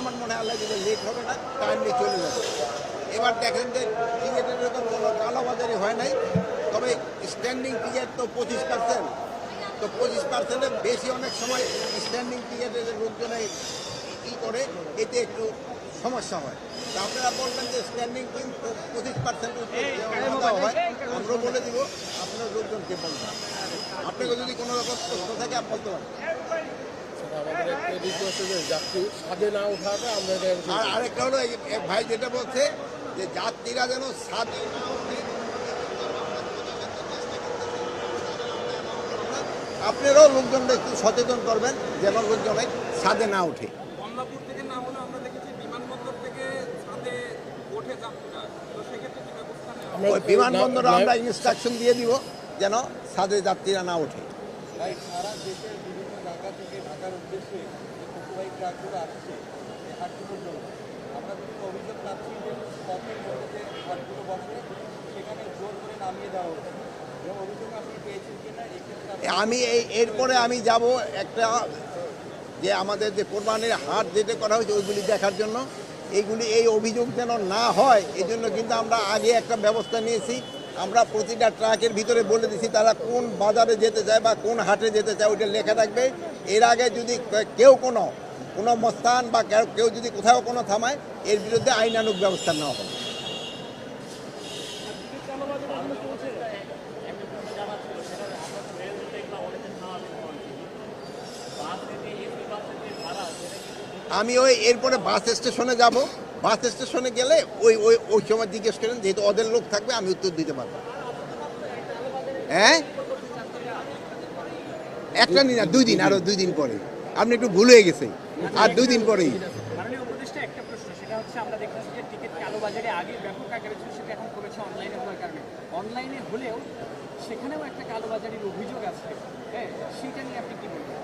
আমার মনে হয় আল্লাহ লেট হবে না টাইমলি চলে যাবে। এবার দেখেন যে টিকিটের এরকম কোনো কালোবাজারি হয় নাই, তবে স্ট্যান্ডিং টিকিট তো পঁচিশ পার্সেন্ট তো পঁচিশ পার্সেন্টের বেশি অনেক সময় স্ট্যান্ডিং টিকিটের লোকজনে ই করে, এতে একটু সমস্যা হয়। তা আপনারা বলবেন যে স্ট্যান্ডিং পঁচিশ পার্সেন্টের উপর হয়, আমরা বলে দিব, আপনার লোকজনকে বলবেন। আপনাকে যদি কোনো রকম প্রশ্ন থাকে, আপনি বলতে পারেন। আমাদের একটা রিকোয়েস্ট যে যাত্রী সাজে না ওঠাটা আমরা আর আরেকটা হলো এই এই ভাই যেটা বলছে যে যাত্রীরা যেন সাথে না ওঠে। আপনারাও লোকজনকে একটু সচেতন করবেন যেন লোকজনে ছাদে না ওঠে কমলাপুর থেকে না হলে আমরা দেখেছি বিমানবন্দর থেকে ওঠে যাত্রীরা। তো সেক্ষেত্রে কি ব্যবস্থা নেওয়া বিমানবন্দরে আমরা ইনস্ট্রাকশন দিয়ে দিব যেন ছাদে যাত্রীরা না ওঠে সারা দেশের আসছে, এই হাটগুলোর জন্য। আমরা কিন্তু অভিযোগ পাচ্ছি যে স্পটের মধ্যে হাটগুলো বসে, সেখানে জোর করে নামিয়ে দেওয়া হচ্ছে। আমি এই এরপরে আমি যাব একটা, যে আমাদের যে কোরবানির হাট যেটা করা হয়েছে, ওইগুলি দেখার জন্য। এইগুলি, এই অভিযোগ যেন না হয় এই জন্য কিন্তু আমরা আগে একটা ব্যবস্থা নিয়েছি। আমরা প্রতিটা ট্রাকের ভিতরে বলে দিছি, তারা কোন বাজারে যেতে চায় বা কোন হাটে যেতে চায়, ওইটা লেখা থাকবে। এর আগে যদি কেউ কোনো কোনো মস্তান বা কেউ- যদি কোথাও কোনো থামায়, এর বিরুদ্ধে আইনানুগ ব্যবস্থা নেওয়া হবে। আমি ওই এরপরে বাস স্টেশনে যাব। বাস স্টেশনে গেলে ওই ওই ওই সময় জিজ্ঞেস করেন, যেহেতু ওদের লোক থাকবে, আমি উত্তর দিতে পারব। হ্যাঁ? একটা দিন না দুই দিন, আরও দুই দিন পরে। আপনি একটু ভুল হয়ে গেছে। আর দুই দিন পরেই। অনলাইনে হলেও সেখানেও একটা কালোবাজারির অভিযোগ আছে। হ্যাঁ সেটা নিয়ে আপনি কি বলবেন?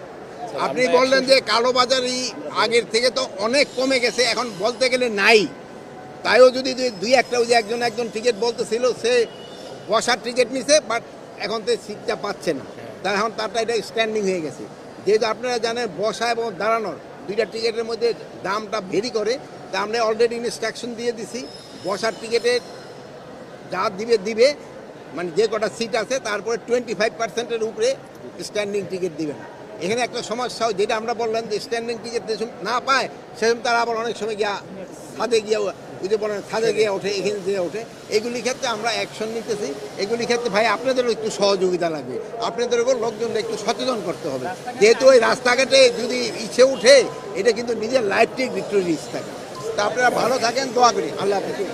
আপনি বললেন যে কালোবাজারি আগের থেকে তো অনেক কমে গেছে এখন বলতে গেলে নাই। তাইও যদি দুই- দুই একটা ওই যে একজন একজন টিকিট বলতেছিল সে বসার টিকিট নিছে বাট এখন তো সিটটা পাচ্ছে না। তার এখন তারটা এটা স্ট্যান্ডিং হয়ে গেছে। যেহেতু আপনারা জানেন বসা এবং দাঁড়ানোর দুইটা টিকিটের মধ্যে দামটা ভেরি করে, তা আমরা অলরেডি ইনস্ট্রাকশন দিয়ে দিছি। বসার টিকিটের যা দিবে দিবে। মানে যে কটা সিট আছে, তারপরে টোয়েন্টি ফাইভ পার্সেন্টের উপরে স্ট্যান্ডিং টিকিট দিবে না। এখানে একটা সমস্যা, যেটা আমরা বললাম যে স্ট্যান্ডিং টিকিট না পায়, সেরকম তারা আবার অনেক সময় গিয়া ছাদে গিয়ে ওই যে বলেন ছাদে গিয়ে ওঠে এখানে দিয়ে ওঠে। এগুলি ক্ষেত্রে আমরা অ্যাকশন নিতেছি। এগুলি ক্ষেত্রে ভাই আপনাদেরও একটু সহযোগিতা লাগবে। আপনাদের আপনাদেরও লোকজনকে একটু সচেতন করতে হবে। যেহেতু ওই রাস্তাঘাটে যদি ইচ্ছে উঠে এটা কিন্তু নিজের লাইফটি ভিক্টোরি রিস্ক থাকে। তা আপনারা ভালো থাকেন দোয়া করি। আল্লাহ হাফিজ।